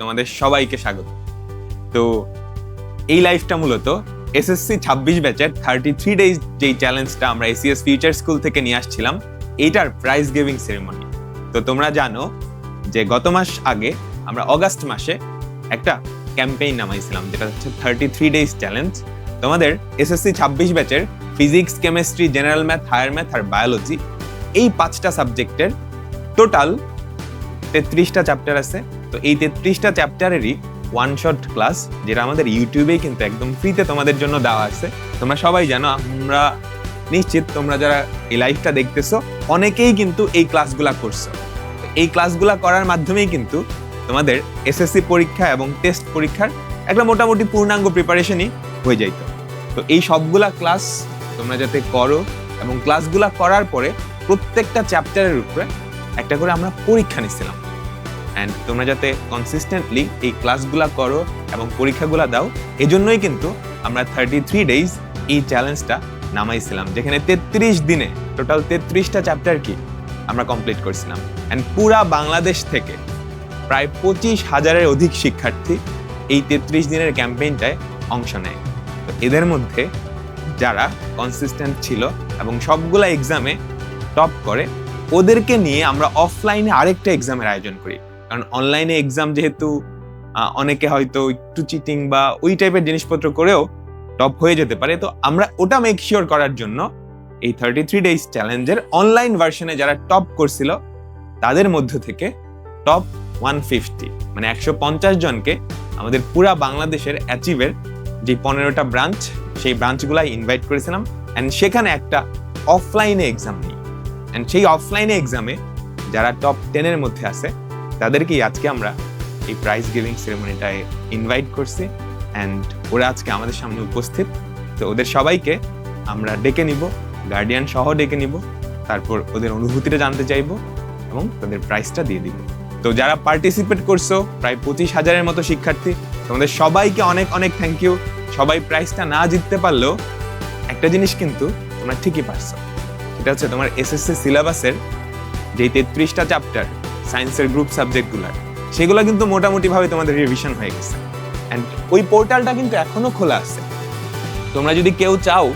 তোমাদের সবাইকে স্বাগত। তো এই লাইফটা মূলত এসএসসি ছাব্বিশ ব্যাচের থার্টি থ্রি ডেজ যেই চ্যালেঞ্জটা আমরা এসিএস ফিউচার স্কুল থেকে নিয়ে আসছিলাম এইটার প্রাইজ গিভিং সেরেমনি তো তোমরা জানো যে গত মাস আগে আমরা অগাস্ট মাসে একটা ক্যাম্পেইন নামাইছিলাম, যেটা হচ্ছে থার্টি থ্রি ডেজ চ্যালেঞ্জ তোমাদের এসএসসি ছাব্বিশ ব্যাচের physics chemistry general math higher math আর বায়োলজি এই পাঁচটা সাবজেক্টের টোটাল তেত্রিশটা চ্যাপ্টার আছে। তো এই তেত্রিশটা চ্যাপ্টারেরই ওয়ান শট ক্লাস যেটা আমাদের ইউটিউবেই কিন্তু একদম ফ্রিতে তোমাদের জন্য দেওয়া আছে। তোমরা সবাই জানো, আমরা নিশ্চিত তোমরা যারা এই লাইভটা দেখতেছো, অনেকেই কিন্তু এই ক্লাসগুলা করছ। এই ক্লাসগুলা করার মাধ্যমেই কিন্তু তোমাদের এসএসসি পরীক্ষা এবং টেস্ট পরীক্ষার একটা মোটামুটি পূর্ণাঙ্গ প্রিপারেশনই হয়ে যাইতো। তো এই সবগুলা ক্লাস তোমরা যাতে করো এবং ক্লাসগুলা করার পরে প্রত্যেকটা চ্যাপ্টারের উপরে একটা করে আমরা পরীক্ষা নিচ্ছিলাম অ্যান্ড তোমরা যাতে কনসিস্টেন্টলি এই ক্লাসগুলা করো এবং পরীক্ষাগুলো দাও, এজন্যই কিন্তু আমরা থার্টি থ্রি ডেইজ এই চ্যালেঞ্জটা নামাইছিলাম, যেখানে তেত্রিশ দিনে টোটাল তেত্রিশটা চ্যাপ্টার কি আমরা কমপ্লিট করছিলাম। অ্যান্ড পুরা বাংলাদেশ থেকে প্রায় পঁচিশ হাজারের অধিক শিক্ষার্থী এই তেত্রিশ দিনের ক্যাম্পেইনটায় অংশ নেয়। তো এদের মধ্যে যারা কনসিস্টেন্ট ছিল এবং সবগুলা এক্সামে টপ করে, ওদেরকে নিয়ে আমরা অফলাইনে আরেকটা এক্সামের আয়োজন করি। কারণ অনলাইনে এক্সাম যেহেতু অনেকে হয়তো একটু চিটিং বা ওই টাইপের জিনিসপত্র করেও টপ হয়ে যেতে পারে। তো আমরা ওটা মেক শিওর করার জন্য এই থার্টি থ্রি ডেজ চ্যালেঞ্জের অনলাইন ভার্সনে যারা টপ করছিল, তাদের মধ্য থেকে টপ ওয়ান ফিফটি মানে একশো পঞ্চাশ জনকে আমাদের পুরা বাংলাদেশের অ্যাচিভের যে পনেরোটা ব্রাঞ্চ সেই ব্রাঞ্চগুলাই ইনভাইট করেছিলাম। অ্যান্ড সেখানে একটা অফলাইনে এক্সাম নিই। অ্যান্ড সেই অফলাইনে এক্সামে যারা টপ টেনের মধ্যে আছে তাদেরকেই আজকে আমরা এই প্রাইজ গিভিং সেরেমনিটায় ইনভাইট করছি। অ্যান্ড ওরা আজকে আমাদের সামনে উপস্থিত। তো ওদের সবাইকে আমরা ডেকে নিব গার্ডিয়ান সহ ডেকে নিব, তারপর ওদের অনুভূতিটা জানতে চাইব এবং তাদের প্রাইজটা দিয়ে দিব। তো যারা পার্টিসিপেট করছ, প্রায় পঁচিশ হাজারের মতো শিক্ষার্থী, তোমাদের সবাইকে অনেক অনেক থ্যাংক ইউ সবাই প্রাইজটা না জিততে পারলেও একটা জিনিস কিন্তু তোমরা ঠিকই পারছ। সেটা হচ্ছে তোমার এসএসসি সিলেবাসের যে তেত্রিশটা চ্যাপ্টার সায়েন্সের গ্রুপ সাবজেক্টগুলোর সেগুলো কিন্তু মোটামুটিভাবে তোমাদের রিভিশন হয়ে গেছে। অ্যান্ড ওই পোর্টালটা কিন্তু এখনও খোলা আছে। তোমরা যদি কেউ চাও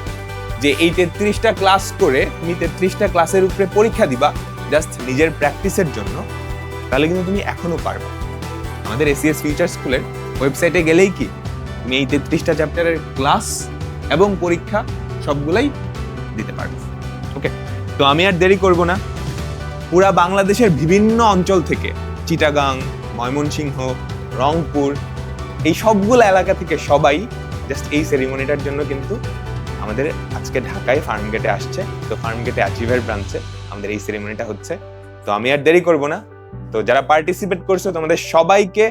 যে এই তেত্রিশটা ক্লাস করে তুমি তেত্রিশটা ক্লাসের উপরে পরীক্ষা দিবা জাস্ট নিজের প্র্যাকটিসের জন্য, তাহলে কিন্তু তুমি এখনও পারবে। আমাদের এসিএস ফিউচার স্কুলের ওয়েবসাইটে গেলেই কি, তুমি এই তেত্রিশটা চ্যাপ্টারের ক্লাস এবং পরীক্ষা সবগুলাই দিতে পারবে। ওকে তো আমি আর দেরি করব না। পুরা বাংলাদেশের বিভিন্ন অঞ্চল থেকে। চিটাগাং, ময়মনসিংহ, রংপুর, এই সবগুলো এলাকা থেকে সবাই জাস্ট এই সেরিমনিটার জন্য কিন্তু আমাদের আজকে ঢাকায় ফার্ম গেটে আসছে। তো ফার্ম গেটে অ্যাচিভার ব্রাঞ্চে আমাদের এই সেরিমনিটা হচ্ছে। তো আমি আর দেরি করব না। তো যারা পার্টিসিপেট করছ, তোমাদের সবাইকে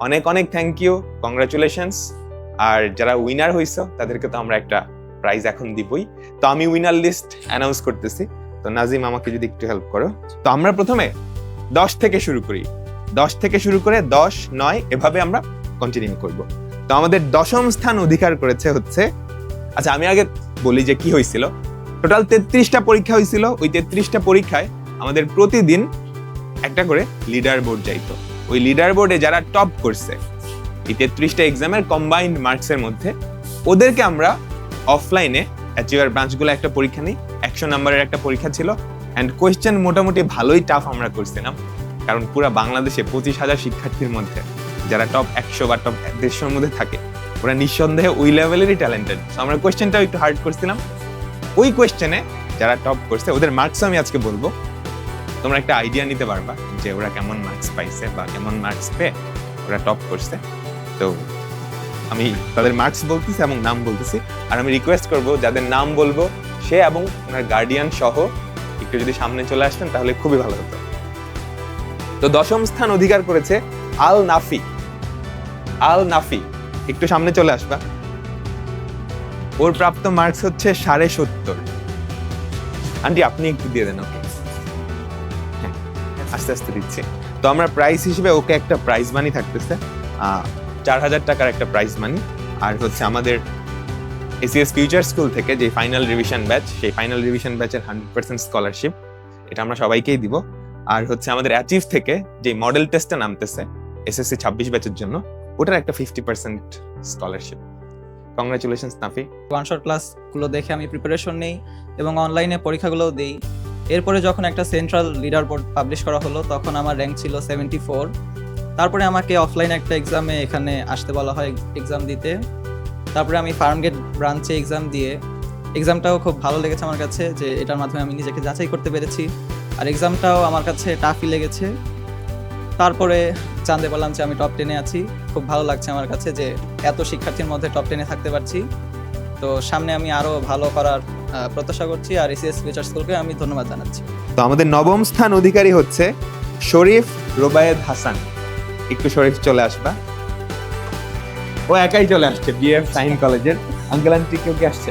অনেক অনেক থ্যাংক ইউ কংগ্রাচুলেশনস আর যারা উইনার হইছো, তাদেরকে তো আমরা একটা প্রাইজ এখন দিবই। তো আমি উইনার লিস্ট অ্যানাউন্স করতেছি। তো নাজিম, আমাকে যদি একটু হেল্প করো। তো আমরা প্রথমে দশ থেকে শুরু করি। দশ থেকে শুরু করে দশ, নয়, এভাবে আমরা কন্টিনিউ করব। তো আমাদের দশম স্থান অধিকার করেছে হচ্ছে আচ্ছা আমি আগে বলি যে কি হয়েছিল। টোটাল তেত্রিশটা পরীক্ষা হয়েছিল। ওই তেত্রিশটা পরীক্ষায় আমাদের প্রতিদিন একটা করে লিডার বোর্ড যাইতো। ওই লিডার বোর্ডে যারা টপ করছে, এই তেত্রিশটা এক্সামের কম্বাইন্ড মার্কসের মধ্যে, ওদেরকে আমরা অফলাইনে অ্যাচিভার ব্রাঞ্চগুলো একটা পরীক্ষা নিই একশো নাম্বারের একটা পরীক্ষা ছিল অ্যান্ড কোয়েশ্চেন মোটামুটি ভালোই টাফ আমরা করছিলাম, কারণ পুরো বাংলাদেশে পঁচিশ হাজার শিক্ষার্থীর মধ্যে, যারা টপ একশো বা টপ দেড়শোর মধ্যে থাকে, ওরা নিঃসন্দেহে ওই লেভেলেরই ট্যালেন্টেড সো আমরা কোয়েশ্চেনটাও একটু হার্ড করছিলাম। ওই কোয়েশ্চেনে যারা টপ করছে, ওদের মার্কস আমি আজকে বলব। তোমরা একটা আইডিয়া নিতে পারবা যে ওরা কেমন মার্কস পাইছে বা কেমন মার্কস পেয়ে ওরা টপ করছে। তো আমি তাদের মার্কস বলতেছি এবং নাম বলতেছি। আর আমি রিকোয়েস্ট করব, যাদের নাম বলব, সে এবং ওনার গার্ডিয়ান সহ একটু যদি সামনে চলে আসতেন তাহলে খুবই ভালো হতো। তো দশম স্থান অধিকার করেছে আল নাফি। আল নাফি, একটু সামনে চলে আসবা। ওর প্রাপ্ত মার্কস হচ্ছে সাড়ে সত্তর। আন্টি, আপনি একটু দিয়ে দেন ওকে হ্যাঁ আস্তে আস্তে দিচ্ছি। তো আমরা প্রাইস হিসেবে ওকে একটা প্রাইজ মানি থাকতেছে। চার হাজার টাকার একটা প্রাইজ মানি আর হচ্ছে আমাদের এসিএস ফিউচার স্কুল থেকে যে ফাইনাল রিভিশন ব্যাচ সেই ফাইনাল রিভিশন ব্যাচের হান্ড্রেড পার্সেন্ট স্কলারশিপ এটা আমরা সবাইকেই দিব। আর হচ্ছে আমাদের অ্যাচিভ থেকে যে মডেল টেস্টটা নামতেছে এসএসসি ছাব্বিশ ব্যাচের জন্য, ওটার একটা fifty percent scholarship congratulation Nafi one shot ক্লাসগুলো দেখে আমি প্রিপারেশন নেই এবং অনলাইনে পরীক্ষাগুলোও দিই। এরপরে যখন একটা সেন্ট্রাল লিডার বোর্ড পাবলিশ করা হলো, তখন আমার র্যাঙ্ক ছিল সেভেন্টি ফোর তারপরে আমাকে অফলাইন একটা এক্সামে এখানে আসতে বলা হয় এক্সাম দিতে। তারপরে আমি ফার্মগেট ব্রাঞ্চে এক্সাম দিয়ে এক্সামটাও খুব ভালো লেগেছে আমার কাছে যে এটার মাধ্যমে আমি নিজেকে যাচাই করতে পেরেছি। আর এক্সামটাও আমার কাছে টাফই লেগেছে। তারপরে জানতে পারলাম যে আমি টপ টেনে আছি। খুব ভালো লাগছে আমার কাছে যে এত শিক্ষার্থীর মধ্যে টপ টেনে থাকতে পারছি। তো সামনে আমি আরও ভালো করার প্রত্যাশা করছি। আর এসিএস ফিউচার স্কুলকে আমি ধন্যবাদ জানাচ্ছি। তো আমাদের নবম স্থান অধিকারী হচ্ছে শরীফ রোবায়েদ হাসান। একটু শরীফ চলে আসবা। ও একাই চলে আসছে বিএফ সাইন কলেজের আঙ্কেল আন্টি কেউ কি আসছে?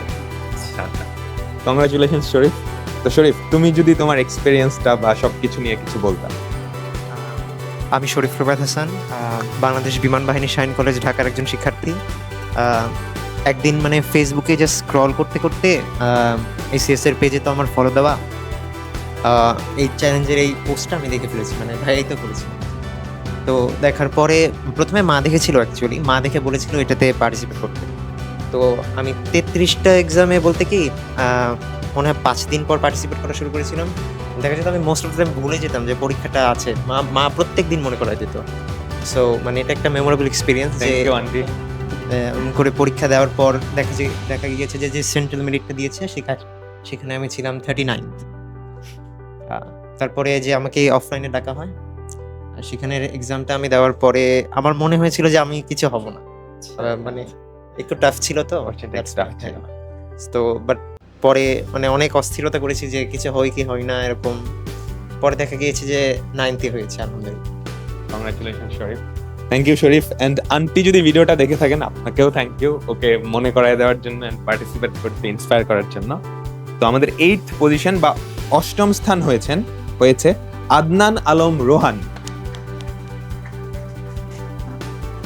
কংগ্রাচুলেশন শরীফ তো শরীফ তুমি যদি তোমার এক্সপিরিয়েন্সটা বা সবকিছু নিয়ে কিছু বলতা। আমি শরীফ প্রবাদ হাসান আহ, বাংলাদেশ বিমান বাহিনী সাইন কলেজ ঢাকার একজন শিক্ষার্থী। আহ, একদিন মানে ফেসবুকে জাস্ট স্ক্রল করতে করতে এসিএস এর পেজে তো আমার ফলো দেওয়া। আহ, এই চ্যালেঞ্জের এই পোস্টটা আমি দেখে ফেলেছি মানে ভাইয়াই তো করেছি। তো দেখার পরে প্রথমে মা দেখেছিল অ্যাকচুয়ালি মা দেখে বলেছিল এটাতে পার্টিসিপেট করতে। তো আমি তেত্রিশটা এক্সামে বলতে কি মনে হয় পাঁচ দিন পর পার্টিসিপেট করা শুরু করেছিলাম। দেখা যেত আমি মোস্ট অফ দ্য ভুলে যেতাম যে পরীক্ষাটা আছে। মা মা প্রত্যেক দিন মনে করাই দিত। সো মানে এটা একটা মেমোরেবল এক্সপিরিয়েন্স যে করে পরীক্ষা দেওয়ার পর দেখা যে দেখা গিয়েছে যে যে সেন্ট্রাল মেরিটটা দিয়েছে সেখানে সেখানে আমি ছিলাম থার্টি নাইন তারপরে যে আমাকে অফলাইনে ডাকা হয় সেখানের এক্সামটা আমি দেওয়ার পরে আমার মনে হয়েছিল যে আমি কিছু হব না। মানে একটু টাফ ছিল তো। তো বাট পরে মানে অনেক অস্থিরতা করেছি যে কিছু হয় কি হয় না এরকম। পরে দেখা গিয়েছে যে নাইনটি হয়েছে আলহামদুলিল্লাহ। Congratulation Sharif thank you Sharif and aunty যদি ভিডিওটা দেখে থাকেন আপনাকেও থ্যাংক ইউ ওকে মনে করায় দেওয়ার জন্য অ্যান্ড পার্টিসিপেট করতে ইন্সপায়ার করার জন্য। তো আমাদের এইট পজিশন বা অষ্টম স্থান হয়েছেন হয়েছে আদনান আলম রোহান।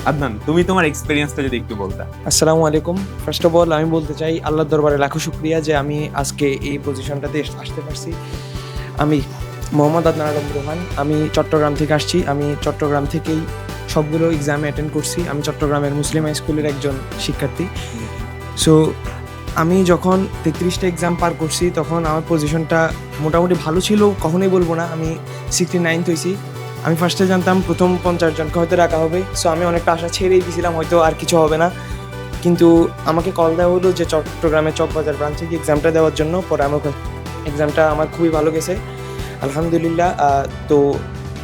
আদনান, তুমি তোমার এক্সপিরিয়েন্সটা যদি একটু বলতা। আসসালামু আলাইকুম। ফার্স্ট অফ অল আমি বলতে চাই, আল্লাহর দরবারে লাখো শুক্রিয়া যে আমি আজকে এই পজিশনটাতে আসতে পারছি। আমি মোহাম্মদ আদনান আলম রোহান, আমি চট্টগ্রাম থেকে আসছি। আমি চট্টগ্রাম থেকেই সবগুলো এক্সামে অ্যাটেন্ড করছি। আমি চট্টগ্রামের মুসলিম হাই স্কুলের একজন শিক্ষার্থী। সো আমি যখন তেত্রিশটা এক্সাম পার করছি, তখন আমার পজিশনটা মোটামুটি ভালো ছিল, কখনোই বলব না। আমি সিক্সটি নাইনথ হয়েছি। আমি ফার্স্টে জানতাম প্রথম পঞ্চাশ জনকে হয়তো রাখা হবে সো আমি অনেকটা আশা ছেড়েই দিয়েছিলাম হয়তো আর কিছু হবে না। কিন্তু আমাকে কল দেওয়া হলো যে চট্টগ্রামে চকবাজার ব্রাঞ্চে গিয়ে এক্সামটা দেওয়ার জন্য, পরে আমার এক্সামটা আমার খুবই ভালো গেছে। আলহামদুলিল্লাহ তো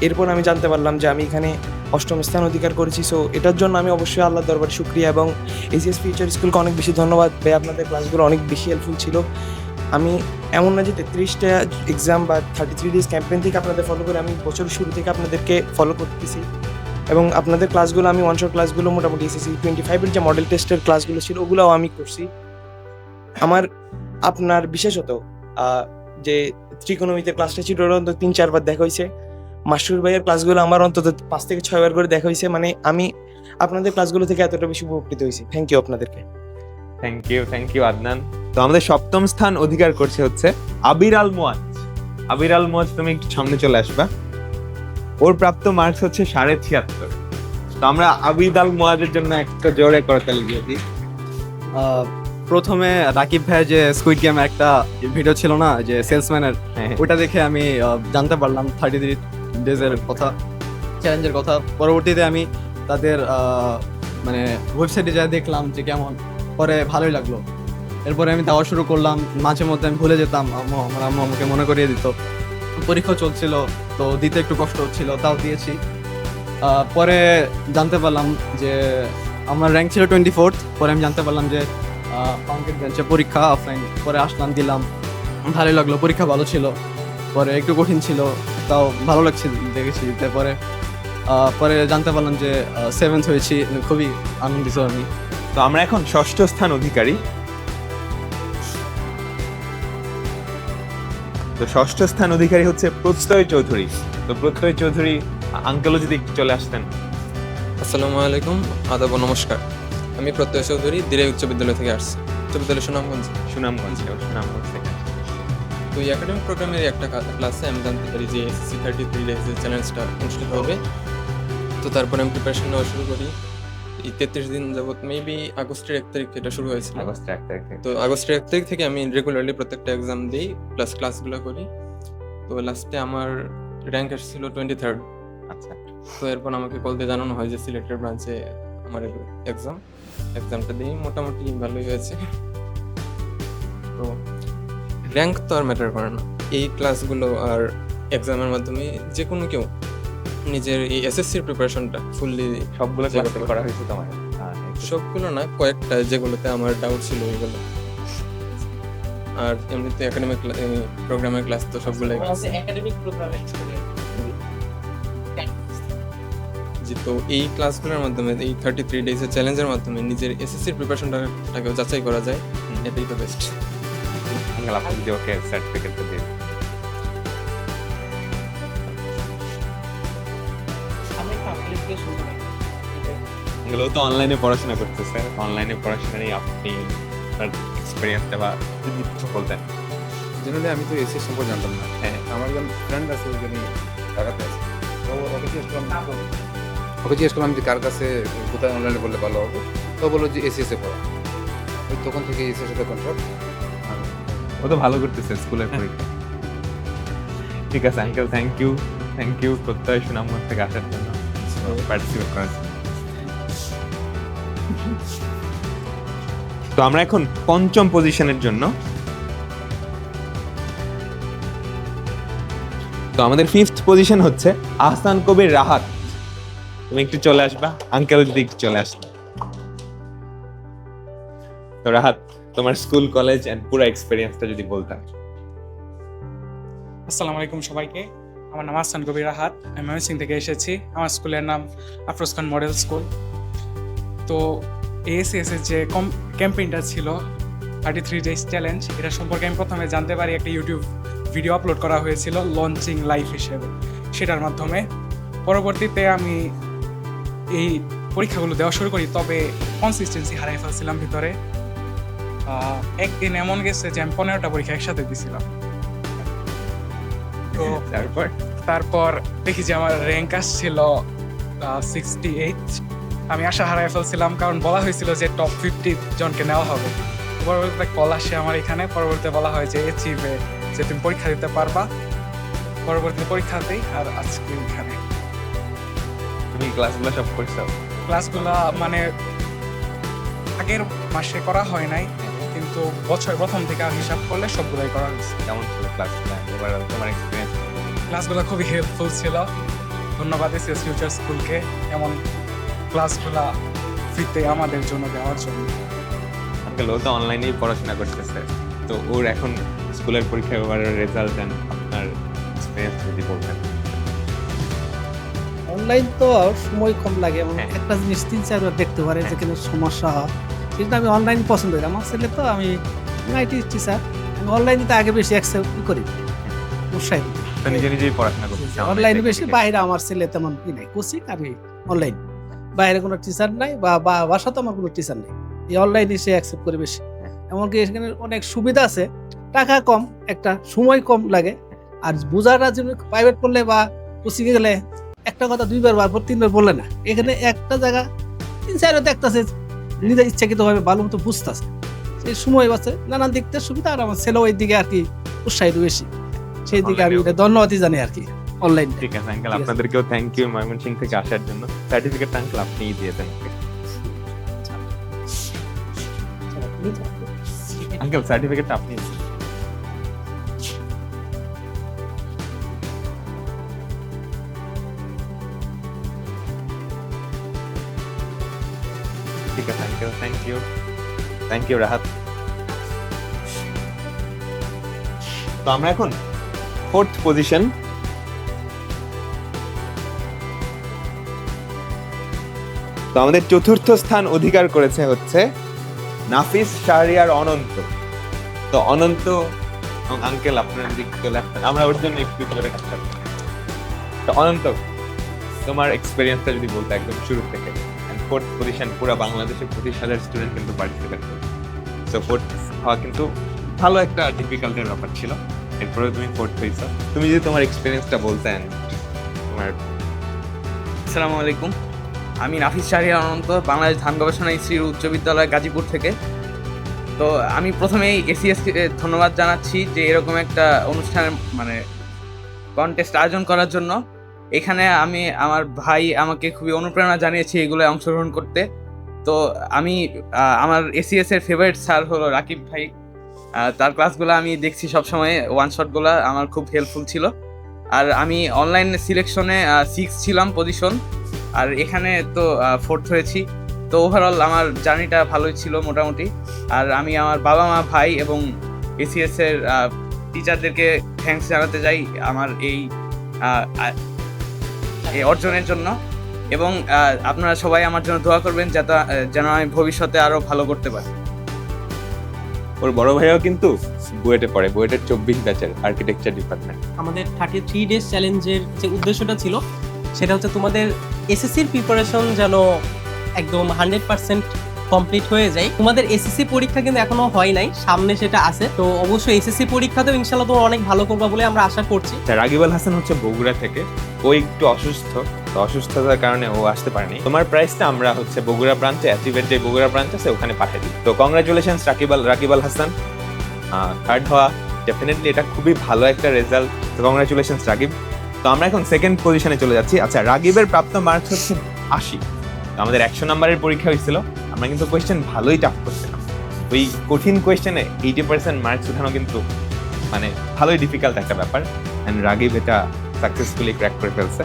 এরপর আমি জানতে পারলাম যে আমি এখানে অষ্টম স্থান অধিকার করেছি সো এটার জন্য আমি অবশ্যই আল্লাহর দরবার শুক্রিয়া এবং এসিএস ফিউচার স্কুলকে অনেক বেশি ধন্যবাদ। ভাই, আপনাদের ক্লাসগুলো অনেক বেশি হেল্পফুল ছিল। আমি এমন না যে তেত্রিশটা এক্সাম বা থার্টি থ্রি ডেজ ক্যাম্পেইন থেকে আপনাদের ফলো করে আমি বছর শুরু থেকে আপনাদেরকে ফলো করতেছি। এবং আপনাদের ক্লাসগুলো আমি ওয়ান শট ক্লাসগুলো মোটামুটি এসেছি। টোয়েন্টি ফাইভের যে মডেল টেস্টের ক্লাসগুলো ছিল, ওগুলোও আমি করছি। আমার, আপনার বিশেষত যে ত্রিকোণমিতে ক্লাসটা ছিল অন্তত তিন, চারবার দেখা হয়েছে। মাস্টুর ভাইয়ের ক্লাসগুলো আমার অন্তত পাঁচ থেকে ছয়বার করে দেখা হয়েছে। মানে আমি, আপনাদের ক্লাসগুলো থেকে এতটা বেশি উপকৃত হয়েছি। থ্যাংক ইউ আপনাদেরকে। Thank you thank you Adnan তো আমাদের সপ্তম স্থান অধিকার করছে হচ্ছে আবির আল মোয়াজ আবির আল মোয়াজ তুমি একটু সামনে চলে আসবা। ওর প্রাপ্ত মার্কস হচ্ছে সাড়ে ছিয়াত্তর। তো আমরা আবিদ আল মোয়াজের জন্য একটা জোরে করতালি দিয়ে দিই। প্রথমে রাকিব ভাইয়ের যে স্কুইড গেম একটা ভিডিও ছিল না যে সেলসম্যানের হ্যাঁ ওটা দেখে আমি জানতে পারলাম থার্টি থ্রি ডেজের কথা চ্যালেঞ্জের কথা। পরবর্তীতে আমি তাদের আহ, মানে ওয়েবসাইটে যা দেখলাম যে কেমন পরে ভালোই লাগল। এরপরে আমি দেওয়া শুরু করলাম, মাঝে মধ্যে আমি ভুলে যেতাম, আম্মু, আমার আম্মু আমাকে মনে করিয়ে দিত। পরীক্ষা চলছিল, তো দিতে একটু কষ্ট হচ্ছিল, তাও দিয়েছি। পরে জানতে পারলাম যে আমার র্যাঙ্ক ছিল টোয়েন্টি ফোর্থ পরে আমি জানতে পারলাম যে কংক্রিট বেঞ্চে পরীক্ষা অফলাইন পরে আসলাম, দিলাম। ভালোই লাগল, পরীক্ষা ভালো ছিল। পরে একটু কঠিন ছিল, তাও ভালো লাগছে দেখেছি, তারপরে পরে জানতে পারলাম যে সেভেন্থ হয়েছি, খুবই আনন্দিত আমি। তো আমরা এখন ষষ্ঠ স্থান অধিকারী। তো ষষ্ঠ স্থান অধিকারী হচ্ছে প্রত্যয় চৌধুরী। তো প্রত্যয় চৌধুরী আঙ্কেলও যদি একটু চলে আসতেন। আসসালামু আলাইকুম আদাব নমস্কার। আমি প্রত্যয় চৌধুরী দিরাই উচ্চ বিদ্যালয় থেকে আসছি। উচ্চ বিদ্যালয় সুনামগঞ্জ। সুনামগঞ্জ ও সুনামগঞ্জ থেকে। তো এই একাডেমিক প্রোগ্রামের একটা ক্লাসে আমি জানতে পারি যে এসএসসি থার্টি থ্রি চ্যালেঞ্জটা অনুষ্ঠিত হবে। তো তারপরে আমি প্রিপারেশন নেওয়া শুরু করি। তেত্রিশ দিন যাবত মেবি আগস্টের এক তারিখ এটা শুরু হয়েছিল। আগস্ট এক তারিখ থেকে। তো আগস্টের এক তারিখ থেকে আমি রেগুলারলি প্রত্যেকটা এক্সাম দিই প্লাস ক্লাসগুলো করি। তো লাস্টে আমার র্যাঙ্ক এসেছিল টোয়েন্টি থার্ড আচ্ছা। তো এরপর আমাকে কল দিয়ে জানানো হয় যে সিলেক্টেড ব্রাঞ্চে আমার এক্সাম এক্সামটা দিই মোটামুটি ভালোই হয়েছে। তো র্যাঙ্ক তো আর ম্যাটার করে না। এই ক্লাসগুলো আর এক্সামের মাধ্যমে যে কোনো কেউ নিজের এই এসএসসির প্রিপারেশনটা ফুললি সবগুলো ক্লাস করা হয়েছে তোমার? হ্যাঁ, সবগুলো না কয়েকটা যেগুলোতে আমার ডাউট ছিল ওইগুলো। আর এমনিতে একাডেমিক প্রোগ্রামের ক্লাস তো সবগুলোই জি তো এই ক্লাসগুলোর মাধ্যমে এই থার্টি থ্রি ডেজের চ্যালেঞ্জের মাধ্যমে নিজের এসএসসির প্রিপারেশনটাকেও যাচাই করা যায়। এটাই তো বেস্ট আঙ্কেল দিন আঙ্কেল ও তো অনলাইনে পড়াশোনা করতেছে। অনলাইনে পড়াশোনা নিয়ে আপনি আপনার এক্সপিরিয়েন্সটা বা যদি কিছু বলতেন। জেনারেলি আমি তো সম্পর্কে জানতাম না। হ্যাঁ। আমার একজন ফ্রেন্ড আছে যিনি ঢাকাতে আছে। তো ওকে জিজ্ঞেস করলাম ওকে জিজ্ঞেস করলাম যে কার কাছে কোথায় অনলাইনে বললে ভালো হবে? তো বলল যে এসিএস এ পড়া। ওই তখন থেকে এসিএস সাথে কন্ট্রাক্ট ও তো ভালো করতেছে স্কুলের পরীক্ষা। ঠিক আছে uncle thank you thank you Pratyay Sunamganj থেকে আসার জন্য। পার্টিসিপেট করার তো আমরা এখন পঞ্চম পজিশনের জন্য। তো আমাদের ফিফথ পজিশন হচ্ছে আহসান কবির রাহাত। তুমি একটু চলে আসবা আঙ্কেল দিক চলে আসবে। তো রাহাত তোমার স্কুল কলেজ এন্ড পুরো এক্সপেরিয়েন্সটা যদি বলতাম। আসসালামু আলাইকুম সবাইকে। আমার নাম আসান কবির রাহাত, আমি ময়মনসিং থেকে এসেছি। আমার স্কুলের নাম আফরোজ খান মডেল স্কুল। তো এএসএস এর যে কম ক্যাম্পেইনটা ছিল থার্টি থ্রি ডেজ চ্যালেঞ্জ এটা সম্পর্কে আমি প্রথমে জানতে পারি একটা ইউটিউব ভিডিও আপলোড করা হয়েছিল লঞ্চিং লাইভ হিসেবে। সেটার মাধ্যমে। পরবর্তীতে আমি এই পরীক্ষাগুলো দেওয়া শুরু করি, তবে কনসিস্টেন্সি হারাই ফেলছিলাম ভিতরে। একদিন এমন গেছে যে আমি পনেরোটা পরীক্ষা একসাথে দিছিলাম। তো তারপর তারপর দেখি যে আমার র্যাঙ্ক আসছিল সিক্সটি এইট আমি আশা হারাই ফেলছিলাম কারণ বলা হয়েছিল যে টপ ফিফটি জনকে নেওয়া হবে। পরবর্তীতে কল আসে আমার এখানে। পরবর্তীতে বলা হয় যে এচিভে যে তুমি পরীক্ষা দিতে পারবা। পরবর্তীতে পরীক্ষা দিই আর আজকে এখানে। তুমি ক্লাসগুলো সব করছ? ক্লাসগুলা মানে আগের মাসে করা হয় নাই কিন্তু বছর প্রথম থেকে হিসাব করলে সবগুলোই করা হয়েছে। কেমন ছিল ক্লাসগুলো এবার তোমার এক্সপিরিয়েন্স ক্লাসগুলো খুবই হেল্পফুল ছিল। ধন্যবাদ এসএস ফিউচার স্কুলকে এমন ক্লাসগুলো ফ্রিতে আমাদের জন্য দেওয়ার জন্য। আঙ্কেল ও তো অনলাইনেই পড়াশোনা করতেছে। তো ওর এখন স্কুলের পরীক্ষা এবার রেজাল্ট দেন আপনার এক্সপিরিয়েন্স যদি বলতেন। অনলাইন তো সময় কম লাগে এবং হ্যাঁ। একটা জিনিস তিন চারবার দেখতে পারে যেখানে সমস্যা হয়। কিন্তু আমি অনলাইন পছন্দ করি। আমার ছেলে তো আমি আইটি টিচার আমি অনলাইনে তো আগে বেশি অ্যাকসেপ্ট করি। উৎসাহিত। তো নিজে নিজেই পড়াশোনা করতেছে অনলাইনে বেশি বাইরে আমার ছেলে তেমন ই নাই কোচিং আমি অনলাইন বাইরে কোনো টিচার নাই বা বাসা তো আমার কোনো টিচার নেই। এই অনলাইনে সে অ্যাকসেপ্ট করে বেশি। এমনকি এখানে অনেক সুবিধা আছে টাকা কম একটা সময় কম লাগে। আর বোঝাটা জন্য প্রাইভেট পড়লে বা কোচিংয়ে গেলে একটা কথা দুইবার বার তিনবার বললে না। এখানে একটা জায়গা তিন চারও দেখতেছে নিজের ইচ্ছাকৃতভাবে ভালো মতো বুঝতেছে। সেই সময় আছে নানান দিক থেকে সুবিধা আর আমার ছেলে ওই দিকে আর কি উৎসাহিত বেশি। সেই দিকে আমি ধন্যবাদই জানি আর কি অনলাইন ঠিক আছে আঙ্কেল আপনাদেরকেও থ্যাংক ইউ ময়মনসিং থেকে আসার জন্য। সার্টিফিকেট আঙ্কেল আপনিই দিয়ে দেন আঙ্কেল সার্টিফিকেটটা আপনি ঠিক আছে uncle thank you thank you Rahat তো আমরা এখন ফোর্থ পজিশন তো আমাদের চতুর্থ স্থান অধিকার করেছে হচ্ছে নাফিস শাহরিয়ার অনন্ত। তো অনন্ত আঙ্কেল, আপনার দিক আমরা ওর জন্য একটু করে। তো অনন্ত, তোমার এক্সপিরিয়েন্সটা যদি বলতে একদম শুরু থেকে। ফোর্থ পজিশন পুরো বাংলাদেশে পঁচিশ হাজার স্টুডেন্ট কিন্তু পার্টিসিপেট করছে। তো ফোর্থ হওয়া কিন্তু ভালো একটা ডিফিকাল্টের ব্যাপার ছিল। এরপরে তুমি ফোর্থ হয়েছো তুমি যদি তোমার এক্সপিরিয়েন্সটা বলতেন তোমার আসসালামু আলাইকুম। আমি নাফিস শাহরিয়ার অনন্ত বাংলাদেশ ধান গবেষণা ইনস্টিটিউট উচ্চ বিদ্যালয় গাজীপুর থেকে। তো আমি প্রথমেই এসিএস ধন্যবাদ জানাচ্ছি যে এরকম একটা অনুষ্ঠানের মানে কন্টেস্ট আয়োজন করার জন্য। এখানে আমি আমার ভাই আমাকে খুবই অনুপ্রেরণা জানিয়েছে এগুলো অংশগ্রহণ করতে। তো আমি আমার এসিএস এর ফেভারিট স্যার হলো রাকিব ভাই। তার ক্লাসগুলো আমি দেখছি সবসময় ওয়ান শটগুলো আমার খুব হেল্পফুল ছিল। আর আমি অনলাইন সিলেকশনে সিক্স ছিলাম পজিশন আর এখানে তো ফোর্থ হয়েছি। তো ওভারঅল আমার জার্নিটা ভালোই ছিল মোটামুটি। আর আমি আমার বাবা মা, ভাই এবং এসিএস এর টিচারদেরকে থ্যাঙ্কস জানাতে চাই আমার এই এই অর্জনের জন্য। এবং আপনারা সবাই আমার জন্য দোয়া করবেন যাতে যেন আমি ভবিষ্যতে আরও ভালো করতে পারি। ওর বড় ভাইও কিন্তু বুয়েটে পড়ে, বুয়েটের চব্বিশ ব্যাচের আর্কিটেকচার ডিপার্টমেন্ট আমাদের থার্টি থ্রি ডেজ চ্যালেঞ্জের যে উদ্দেশ্যটা ছিল, সেটা হচ্ছে তোমাদের এসএসসির প্রিপারেশন যেন একদম হান্ড্রেড পার্সেন্ট কমপ্লিট হয়ে যায়। তোমাদের এসএসসি পরীক্ষা কিন্তু এখনও হয় নাই, সামনে সেটা আছে। তো অবশ্যই এসএসসি পরীক্ষাতেও ইনশাল্লাহ তোমরা অনেক ভালো করবা বলে আমরা আশা করছি। রাগিব আল হাসান হচ্ছে বগুড়া থেকে। ও একটু অসুস্থ, তো অসুস্থতার কারণে ও আসতে পারেনি। তোমার প্রাইসটা আমরা হচ্ছে বগুড়া ব্রাঞ্চে অ্যাচিভের যে বগুড়া ব্রাঞ্চ আছে, ওখানে পাঠিয়ে দিই। তো কংগ্রাচুলেশনস রাকিব আল রাকিব হাসান থার্ড হওয়া ডেফিনেটলি এটা খুবই ভালো একটা রেজাল্ট তো কংগ্রাচুলেশনস রাগিব। তো আমরা এখন সেকেন্ড পজিশনে চলে যাচ্ছি। আচ্ছা রাগিবের প্রাপ্ত মার্কস হচ্ছে আশি। আমাদের একশো নাম্বারের পরীক্ষা হয়েছিল। আমরা কিন্তু কোয়েশ্চেন ভালোই টাফ করছিলাম। ওই কঠিন কোয়েশ্চেনে এইটি পার্সেন্ট মার্কস উঠানো কিন্তু মানে ভালোই ডিফিকাল্ট একটা ব্যাপার। অ্যান্ড রাগিব এটা সাকসেসফুলি ক্র্যাক করে ফেলছে।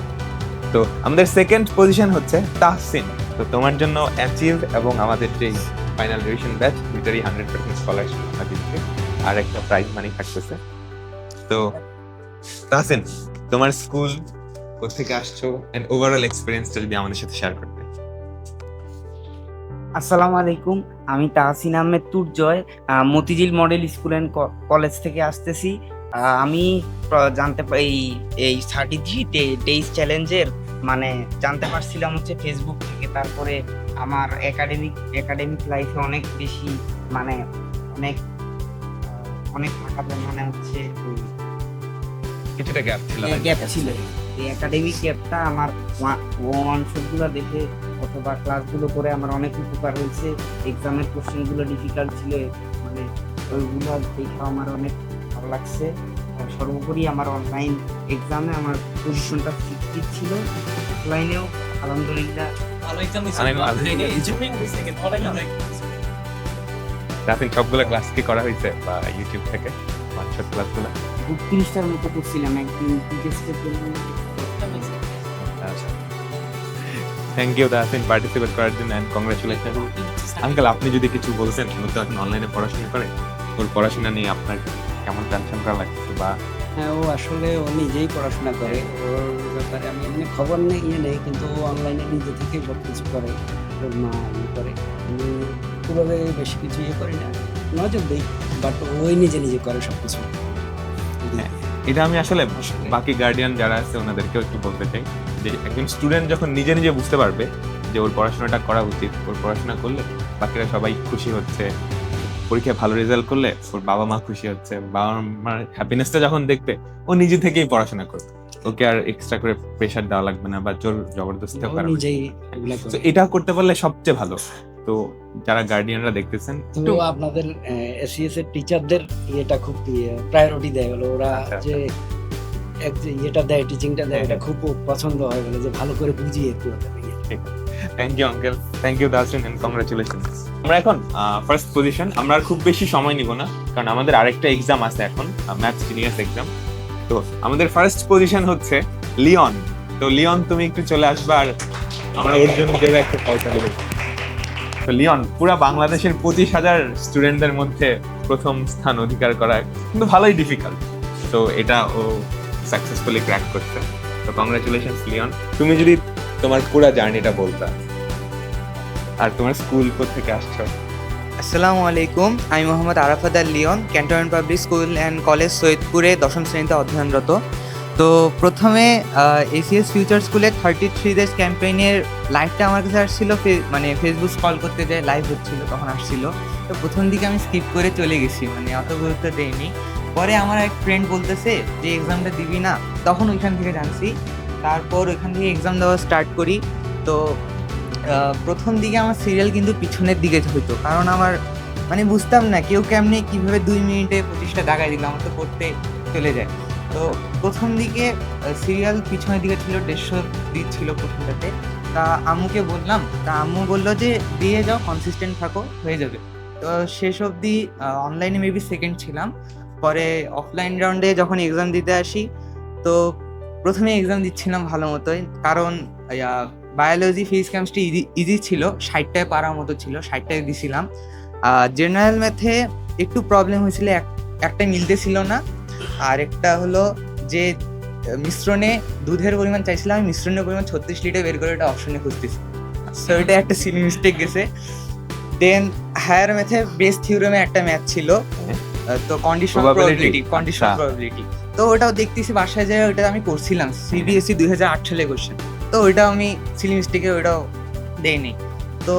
তো আমাদের সেকেন্ড পজিশন হচ্ছে তাহসিন। তো তোমার জন্য অ্যাচিভ এবং আমাদের যে ফাইনাল ডিভিশন ব্যাচ দুইটারই হান্ড্রেড পার্সেন্ট স্কলারশিপ দিচ্ছে। আর একটা প্রাইজ মানি থাকতেছে। তো তাহসিন, তোমার স্কুল কোথেকে আসছো? অ্যান্ড ওভারঅল এক্সপিরিয়েন্সটা যদি আমাদের সাথে শেয়ার করতে। আসসালামু আলাইকুম আমি Tahsin Ahmed Turjoy Motijheel model school and college থেকে আসতেছি। আমি জানতে এই এই থার্টি থ্রি ডেইজ চ্যালেঞ্জের মানে জানতে পারছিলাম হচ্ছে ফেসবুক থেকে তারপরে আমার একাডেমিক একাডেমিক লাইফে অনেক বেশি মানে অনেক অনেক থাকাতে মানে হচ্ছে। কিছুটা গ্যাপ ছিল। গ্যাপ ছিল। এই একাডেমিক গ্যাপটা আমার ওয়ান শটগুলো দেখে অথবা ক্লাসগুলো করে আমার অনেক উপকার হয়েছে। এক্সামের কোশ্চেনগুলো ডিফিকাল্ট ছিল মানে ওইগুলো দেখে আমার অনেক ভালো লাগছে। আর সর্বোপরি আমার অনলাইন এক্সামে আমার পজিশনটা সিক্সটি ছিল। অফলাইনেও আলহামদুলিল্লাহ। রাতে সবগুলো ক্লাস কি করা হয়েছে? বা ইউটিউব থেকে ক্লাসগুলো বত্রিশটার মতো করছিলাম একদিন টেস্টের জন্য থ্যাংক ইউ দাসিন পার্টিসিপেট করার জন্য অ্যান্ড কংগ্রাচুলেশন আঙ্কেল আপনি যদি কিছু বলতেন ও তো এখন অনলাইনে পড়াশোনা করে ওর পড়াশোনা নিয়ে আপনার কেমন টেনশন করা লাগছে বা? হ্যাঁ ও আসলে ও নিজেই পড়াশোনা করে ওর ব্যাপারে আমি এমনি খবর নেই ইয়ে নেই কিন্তু ও অনলাইনে নিজে থেকে সব কিছু করে ওর মা ইয়ে করে। আমি পুরোভাবে বেশি কিছু ইয়ে করি না নজর দিই বাট ওই নিজে নিজে করে সব কিছু। হ্যাঁ, এটা আমি আসলে বাকি গার্ডিয়ান যারা আছে ওনাদেরকেও একটু বলতে চাই। যে একজন স্টুডেন্ট যখন নিজে নিজে বুঝতে পারবে যে ওর পড়াশোনাটা করা উচিত ওর পড়াশোনা করলে বাকিরা সবাই খুশি হচ্ছে পরীক্ষায় ভালো রেজাল্ট করলে ওর বাবা মা খুশি হচ্ছে বাবা মার হ্যাপিনেসটা যখন দেখবে ও নিজে থেকেই পড়াশোনা করবে। ওকে আর এক্সট্রা করে প্রেশার দেওয়া লাগবে না বা জোর জবরদস্তি তো এটা করতে পারলে সবচেয়ে ভালো। তো যারা গার্ডিয়ানরা দেখতেছেন তো আপনাদের এসিএস এর টিচারদের ইয়েটা খুব প্রায়োরিটি দেয় হলো। ওরা আচ্ছা, যে এক যে ইয়েটা দেয় টিচিংটা দেয় হ্যাঁ, এটা খুব পছন্দ হয় বলে যে ভালো করে বুঝিয়ে পুরো thank you uncle thank you Dasin and congratulation আমরা এখন ফার্স্ট পজিশন আমরা আর খুব বেশি সময় নিব না কারণ আমাদের আরেকটা এক্সাম আছে এখন ম্যাথস জিনিয়াস এক্সাম তো আমাদের ফার্স্ট পজিশন হচ্ছে লিওন তো লিওন তুমি একটু চলে আসবে আর আমরা ওর জন্য দেবে একটা পয়সা দেবো। তো লিওন পুরো বাংলাদেশের পঁচিশ হাজার স্টুডেন্টদের মধ্যে প্রথম স্থান অধিকার করা কিন্তু ভালোই ডিফিকাল্ট তো এটা ও সাকসেসফুলি ক্র্যাক করছে। তো কংগ্রাচুলেশন লিওন তুমি যদি তোমার পুরো জার্নিটা বলতা। আর তোমার স্কুল থেকে আসছো? আসসালামু আলাইকুম আমি Mohammad Arafat Al Leon cantonment public school and college সৈয়দপুরে দশম শ্রেণীতে অধ্যয়নরত। তো প্রথমে এসিএস ফিউচার স্কুলে থার্টি থ্রি ডেজ ক্যাম্পেইনের লাইভটা আমার কাছে আসছিল মানে ফেসবুক কল করতে যে লাইভ হচ্ছিল তখন আসছিল। তো প্রথম দিকে আমি স্কিপ করে চলে গেছি মানে অত গুরুত্ব দেইনি। পরে আমার এক ফ্রেন্ড বলতেছে যে এক্সামটা দিবি না, তখন ওইখান থেকে জানছি। তারপর ওইখান থেকে এক্সাম দেওয়া স্টার্ট করি। তো প্রথম দিকে আমার সিরিয়াল কিন্তু পিছনের দিকে হইতো। কারণ আমার মানে বুঝতাম না কেউ কেমনে কীভাবে দুই মিনিটে পঁচিশটা দাগাই দিল আমার তো পড়তে চলে যায়। তো প্রথম দিকে সিরিয়াল পিছনের দিকে ছিল, দেড়শো ছিল প্রথমটাতে। তা আম্মুকে বললাম, তা আম্মু বলল যে, দিয়ে যাও কনসিস্টেন্ট থাকো, হয়ে যাবে। তো শেষ অবধি অনলাইনে মেবি সেকেন্ড ছিলাম। পরে অফলাইন রাউন্ডে যখন এক্সাম দিতে আসি, তো প্রথমে এক্সাম দিচ্ছিলাম ভালো মতোই। কারণ biology physics chemistry easy easy ছিল, ষাটটায় পারার মতো ছিল, ষাটটায় দিছিলাম। জেনারেল ম্যাথে একটু প্রবলেম হয়েছিল, এক- একটা মিলতেছিল না। আর একটা হলো যে, মিশ্রণে দুধের পরিমাণ চাইছিলাম, আমি মিশ্রণের পরিমাণ ছত্রিশ লিটার বের করে এটা অপশনে খুঁজতেছি। সো এটা একটা সিলি মিস্টেক গেছে। দেন হায়ার ম্যাথে বেস থিওরেমে একটা ম্যাথ ছিল। তো কন্ডিশন Probability। প্রবাবিলিটি কন্ডিশন আচ্ছা। প্রবাবিলিটি তো ওটাও দেখতেছি বাসায় যায় ওটা আমি করছিলাম সিবিএসসি দুই হাজার আট সালে কোশ্চেন তো ওইটাও আমি সিলি মিস্টেকে ওইটাও দেইনি। তো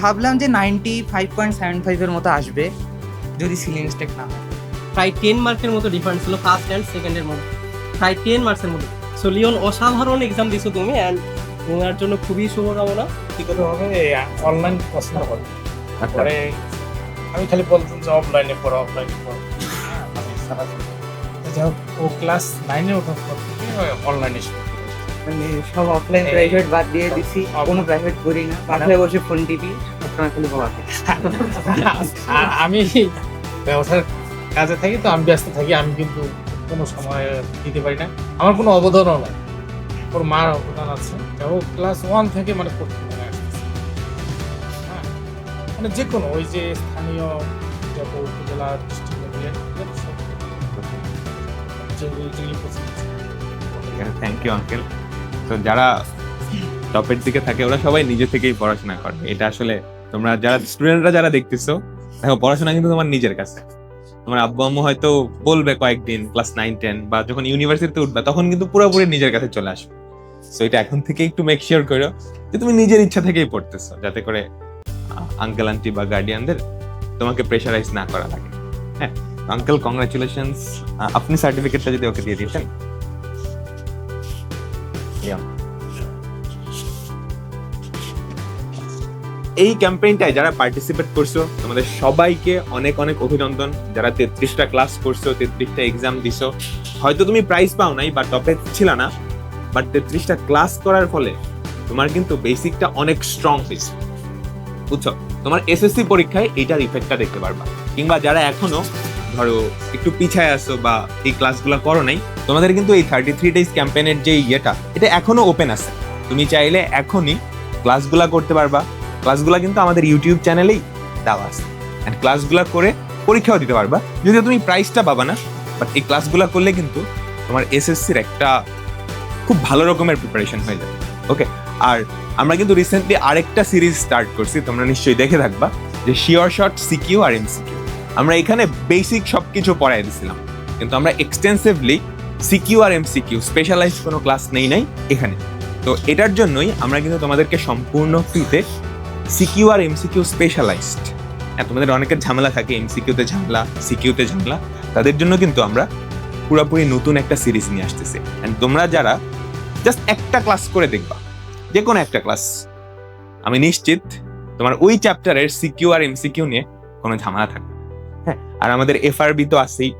ভাবলাম যে নাইনটি ফাইভ পয়েন্ট সেভেন ফাইভের মতো আসবে যদি সিলি মিস্টেক না হয়। প্রায় টেন মার্কের মতো ডিফারেন্স ছিল ফার্স্ট অ্যান্ড সেকেন্ডের মধ্যে। প্রায় টেন মার্কসের মধ্যে। সো লিওন অসাধারণ এক্সাম দিছো তুমি অ্যান্ড তোমার জন্য খুবই শুভকামনা। ব্যক্তিগতভাবে অনলাইন পছন্দ করি। তারপরে আমি খালি বলতাম যে অফলাইনে পড়ো অফলাইনে পড়ো। সারা যাই হোক, ও ক্লাস নাইনে ওঠার পর থেকে অনলাইনে শুরু মানে সব অফলাইন প্রাইভেট বাদ দিয়ে দিছি কোনো প্রাইভেট করি না। পাঠায় বসে ফোন টিপি সবসময় খালি পড়াতে আর আমি ব্যবসার কাজে থাকি তো আমি ব্যস্ত থাকি আমি কিন্তু কোনো সময় দিতে পারি না। আমার কোনো অবদানও নাই। ওর মার অবদান আছে। ও ক্লাস ওয়ান থেকে মানে পড়তে মানে যে কোনো ওই যে স্থানীয় যত উপজেলা থ্যাংক ইউ আঙ্কেল তো যারা টপের দিকে থাকে, ওরা সবাই নিজে থেকেই পড়াশোনা করে। এটা আসলে তোমরা যারা স্টুডেন্টরা যারা দেখতেছো, দেখো, পড়াশোনা কিন্তু তোমার নিজের কাছে। তোমার আব্বু আম্মু হয়তো বলবে কয়েকদিন ক্লাস নাইন টেন বা যখন ইউনিভার্সিটিতে উঠবে, তখন কিন্তু পুরোপুরি নিজের কাছে চলে আসবে। সো এটা এখন থেকে একটু মেক শিওর করো যে তুমি নিজের ইচ্ছা থেকেই পড়তেছো, যাতে করে আঙ্কেল, আন্টি বা গার্ডিয়ানদের তোমাকে প্রেশারাইজ না করা লাগে। হ্যাঁ আঙ্কেল কংগ্রাচুলেশনস আপনি সার্টিফিকেটটা যদি ওকে দিয়ে দিয়েছেন এই ক্যাম্পেইনটায় যারা পার্টিসিপেট করছ, তোমাদের সবাইকে অনেক অনেক অভিনন্দন। যারা তেত্রিশটা ক্লাস করছ, তেত্রিশটা এক্সাম দিছো, হয়তো তুমি প্রাইজ পাও নাই বা টপে ছিল না। বাট তেত্রিশটা ক্লাস করার ফলে তোমার কিন্তু বেসিকটা অনেক স্ট্রং হয়েছে। বুঝছ? তোমার এসএসসি পরীক্ষায় এইটার ইফেক্টটা দেখতে পারবা। কিংবা যারা এখনও, ধরো, একটু পিছায় আসো বা এই ক্লাসগুলো করো নাই, তোমাদের কিন্তু এই থার্টি থ্রি ডেজ ক্যাম্পেনের যে ইয়েটা, এটা এখনও ওপেন আছে। তুমি চাইলে এখনই ক্লাসগুলা করতে পারবা। ক্লাসগুলা কিন্তু আমাদের ইউটিউব চ্যানেলেই দেওয়া আছে। অ্যান্ড ক্লাসগুলা করে পরীক্ষাও দিতে পারবা। যদিও তুমি প্রাইসটা পাবা না বাট এই ক্লাসগুলা করলে কিন্তু তোমার এসএসসির একটা খুব ভালো রকমের প্রিপারেশন হয়ে যাবে। ওকে আর আমরা কিন্তু রিসেন্টলি আরেকটা সিরিজ স্টার্ট করছি, তোমরা নিশ্চয়ই দেখে থাকবা, যে শিওর শর্ট সিকিউ আর এমসিকিউ আমরা এখানে বেসিক সবকিছু পড়াই দিছিলাম কিন্তু আমরা এক্সটেন্সিভলি সিকিউ আর এমসিকিউ স্পেশালাইজ কোনো ক্লাস নেই নাই এখানে। তো এটার জন্যই আমরা কিন্তু তোমাদেরকে সম্পূর্ণ ফ্রিতে সিকিউ আর এমসিকিউ স্পেশালাইজড হ্যাঁ তোমাদের অনেকের ঝামেলা থাকে এমসিকিউতে ঝামেলা সিকিউতে ঝামেলা, তাদের জন্য কিন্তু আমরা পুরোপুরি নতুন একটা সিরিজ নিয়ে আসতেছি। অ্যান্ড তোমরা যারা জাস্ট একটা ক্লাস করে দেখবা যে কোনো একটা ক্লাস আমি নিশ্চিত তোমার ওই চ্যাপ্টারের সিকিউ আর এমসিকিউ নিয়ে কোনো ঝামেলা থাকবে হ্যাঁ আর আমাদের এফআরবি তো আছেই।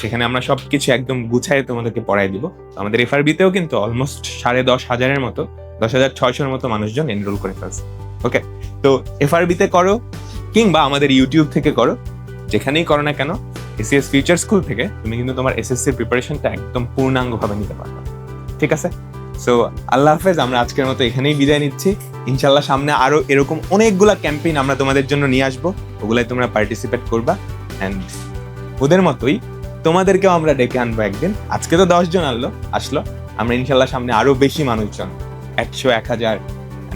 সেখানে আমরা সবকিছু একদম গুছায় তোমাদেরকে পড়াই দিব। আমাদের এফআরবিতেও কিন্তু অলমোস্ট সাড়ে দশ হাজারের মতো, দশ হাজার ছয়শোর মতো মানুষজন এনরোল করে ফেলছে। ওকে তো এফআরবিতে করো, কিংবা আমাদের ইউটিউব থেকে করো, যেখানেই করো না কেন এসিএস ফিউচার স্কুল থেকে তুমি কিন্তু তোমার এসএসসির প্রিপারেশনটা একদম পূর্ণাঙ্গভাবে নিতে পারবে। ঠিক আছে? সো আল্লাহ হাফেজ আমরা আজকের মতো এখানেই বিদায় নিচ্ছি। ইনশাল্লাহ সামনে আরও এরকম অনেকগুলা ক্যাম্পেইন আমরা তোমাদের জন্য নিয়ে আসব। ওগুলাই তোমরা পার্টিসিপেট করবা। অ্যান্ড ওদের মতোই তোমাদেরকেও আমরা ডেকে আনব একদিন। আজকে তো দশজন আনলো আসলো। আমরা ইনশাল্লাহ সামনে আরও বেশি মানুষজন একশো এক হাজার।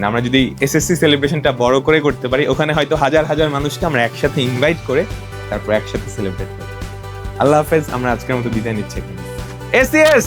আমরা যদি এসএসসি সেলিব্রেশনটা বড় করে করতে পারি ওখানে হয়তো হাজার হাজার মানুষকে আমরা একসাথে ইনভাইট করে তারপর একসাথে সেলিব্রেট করি আল্লাহ হাফেজ আমরা আজকের মতো বিদায় নিচ্ছি এসিএস